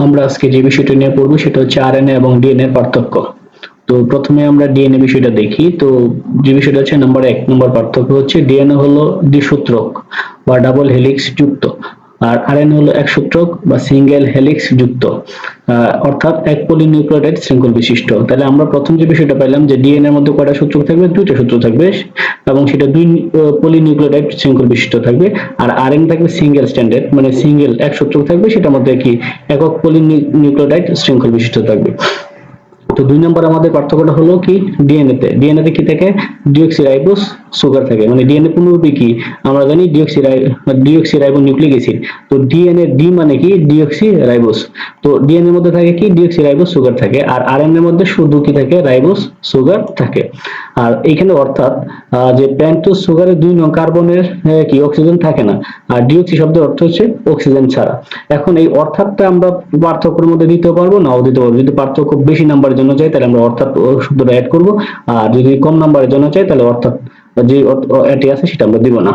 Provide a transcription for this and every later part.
আমরা আজকে যে বিষয়টা নিয়ে পড়ব সেটা হচ্ছে আরএনএ এবং ডিএনএ পার্থক্য। তো প্রথমে আমরা ডিএনএ বিষয়টা দেখি। তো যে বিষয়টা হচ্ছে নাম্বার এক নম্বর পার্থক্য হচ্ছে ডিএনএ হলো দ্বিসূত্রক বা ডাবল হেলিক্স যুক্ত। আর আরএনএ হলো এক সূত্রক বা সিঙ্গেল হেলিক্স যুক্ত। অর্থাৎ এক পলিনিউক্লিওটাইড শৃঙ্খল বিশিষ্ট। তাহলে আমরা প্রথম যে বিষয়টা পাইলাম যে ডিএনএ এর মধ্যে কয়টা সূত্র থাকবে? দুইটা সূত্র থাকবে এবং সেটা দুই পলিনিউক্লিওটাইড শৃঙ্খল বিশিষ্ট থাকবে। আর আরএন থাকবে সিঙ্গেল স্ট্যান্ডার্ড মানে সিঙ্গেল এক সূত্র থাকবে, সেটার মধ্যে কি একক পলিনিউক্লিওটাইড শৃঙ্খল বিশিষ্ট থাকবে। তো দুই নম্বর আমাদের পার্থক্যটা হলো কি? ডিএনএ তে। ডিএনএ তে কি থাকে? ডিঅক্সিরাইবোস সুগার থাকে। মানে ডিএনএ পুনরূপী কি? আমরা জানি ডিঅক্সিরাই ডিঅক্সিরাইবো নিউক্লিক অ্যাসিড তো ডিএনএ ডি মানে কি? ডিঅক্সিরাইবোস। তো ডিএনএ এর মধ্যে থাকে কি? ডিঅক্সিরাইবোস সুগার থাকে। আর আরএনএ এর মধ্যে শুধু কি থাকে? রাইবোস সুগার থাকে। আর এখানে অর্থাৎ যে পেন্টোজ সুগারের দুই নং কার্বনের কি? অক্সিজেন থাকে না। আর ডিঅক্সি শব্দের অর্থ হচ্ছে অক্সিজেন ছাড়া। এখন এই অর্থাৎটা আমরা পার্থক্যের মধ্যে দিতে পারব, নাও দিতে পারব। যদি পার্থক্য বেশি নাম্বারের জন্য চাই, তাহলে আমরা অর্থাৎ শব্দটা অ্যাড করব। আর যদি কম নাম্বারের জন্য চাই, তাহলে অর্থাৎ যে এটি আছে, সেটা আমরা দিব না।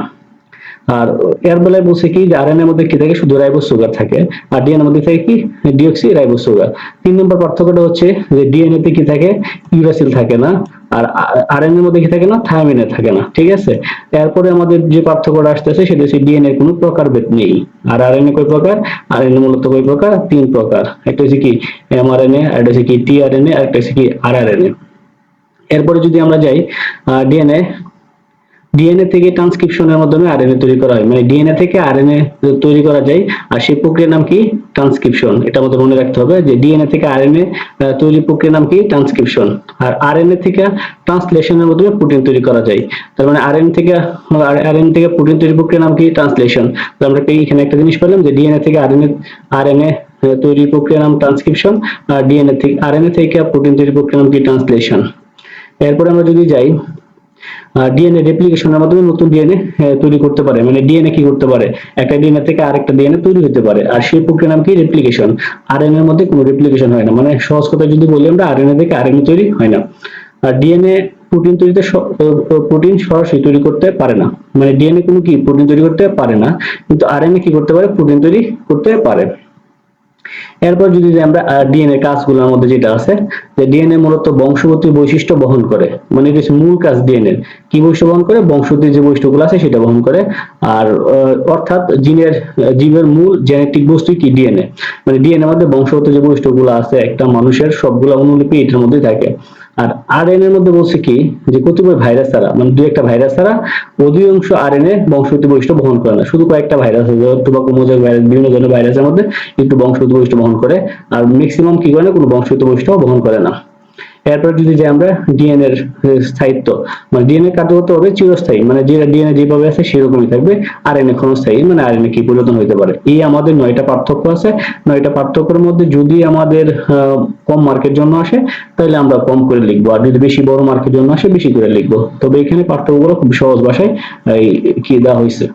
আর এর বেলায় বলছে কি যে আরএনএ এর মধ্যে কি থাকে? শুধু রাইবোস সুগার থাকে। আর ডিএনএ মধ্যে থাকে কি? ডিঅক্সি রাইবোস সুগার তিন নম্বর পার্থক্যটা হচ্ছে যে ডিএনএ তে কি থাকে? ইউরাসিল থাকে না। আর আরএনএ এর মধ্যে কি থাকে না? থায়ামিনে থাকে না। ঠিক আছে? এরপরে আমাদের যে পার্থক্যটা আসতেছে, সেটা হচ্ছে ডিএনএ কোনো প্রকারভেদ নেই। আর আরএনএ কয় প্রকার? আরএনএ মূলত কয় প্রকার? তিন প্রকার। একটা হচ্ছে কি এমআরএনএ একটা হচ্ছে কি টিআরএনএ আর একটা হচ্ছে কি আরআরএনএ এরপরে যদি আমরা যাই ডিএনএ ডিএনএ থেকে ট্রান্সক্রিপশনের মাধ্যমে আরএনএ তৈরি করা হয় মানে ডিএনএ থেকে আরএনএ তৈরি করা যায় আর সেই প্রক্রিয়ার নাম কি ট্রান্সক্রিপশন এটা আমাদের মনে রাখতে হবে যে ডিএনএ থেকে আরএনএ তৈরি প্রক্রিয়ার নাম কি ট্রান্সক্রিপশন আর আরএনএ থেকে ট্রান্সলেশনের মাধ্যমে প্রোটিন তৈরি করা যায় তার মানে আরএনএ থেকে আরএনএ থেকে প্রোটিন তৈরি প্রক্রিয়ার নাম কি ট্রান্সলেশন তো আমরা এখানে একটা জিনিস পেলাম যে ডিএনএ থেকে আরএনএ আরএনএ তৈরি প্রক্রিয়ার নাম ট্রান্সক্রিপশন আর ডিএনএ থেকে আরএনএ থেকে প্রোটিন তৈরি প্রক্রিয়ার নাম কি ট্রান্সলেশন এরপরে আমরা যদি যাই ডিএনএ রেপ্লিকেশনের মাধ্যমে নতুন ডিএনএ তৈরি করতে পারে। মানে ডিএনএ কি করতে পারে? একটা ডিএনএ থেকে আরেকটা ডিএনএ তৈরি হতে পারে। আর সেই প্রক্রিয়ার নাম কি? রেপ্লিকেশন আরএনএ এর মধ্যে কোনো রেপ্লিকেশন হয় না। মানে সহজ কথা যদি বলি আমরা আরএনএ থেকে আরএনএ তৈরি হয় না। আর ডিএনএ প্রোটিন তৈরিতে প্রোটিন সরাসরি তৈরি করতে পারে না। মানে ডিএনএ কোনো কি? প্রোটিন তৈরি করতে পারে না। কিন্তু আরএনএ কি করতে পারে? প্রোটিন তৈরি করতে পারে। এরপর যদি আমরা ডিএনএ কাজগুলোর মধ্যে যেটা আছে, যে ডিএনএ মূলত বংশগতি বৈশিষ্ট্য বহন করে মানে হচ্ছে মূল কাজ ডিএনএ কি বৈশিষ্ট্য বহন করে? বংশগতির যে বৈশিষ্ট্যগুলো আছে সেটা বহন করে। আর অর্থাৎ জিনের, জীবের মূল জেনেটিক বস্তু কি? ডিএনএ মানে ডিএনএ মধ্যে বংশগত যে বৈশিষ্ট্যগুলো আছে, একটা মানুষের সবগুলো অনুলিপি এটার মধ্যে থাকে। আর আর এর মধ্যে বলছে কি, যে কতিপয় ভাইরাস ছাড়া মানে দুই একটা ভাইরাস ছাড়া অধিকাংশ আর এন এ বংশগতি বৈশিষ্ট্য বহন করে না। শুধু কয়েকটা ভাইরাস টুবাকো মোজাক ভাইরাস বিভিন্ন ধরনের ভাইরাসের মধ্যে একটু বংশগতি বৈশিষ্ট্য বহন করে, আর ম্যাক্সিমাম কি করে না, কোনো বংশগতি বৈশিষ্ট্য বহন করে না। এরপর যদি যে আমরা ডিএনএ এর স্থায়িত্ব মানে ডিএনএ কার্যকর হবে চিরস্থায়ী মানে যেটা ডিএনএ যেভাবে আছে সেরকমই থাকবে আরএনএ ক্ষণস্থায়ী মানে আর আরএনএ কি পরিবর্তন হতে পারে। এই আমাদের নয়টা পার্থক্য আছে। নয়টা পার্থক্যের মধ্যে যদি আমাদের কম মার্কের জন্য আসে, তাহলে আমরা কম করে লিখব। আর যদি বেশি বড় মার্কের জন্য আসে, বেশি করে লিখব। তবে এখানে পার্থক্যগুলো খুব সহজ ভাষায় কি দেওয়া হয়েছে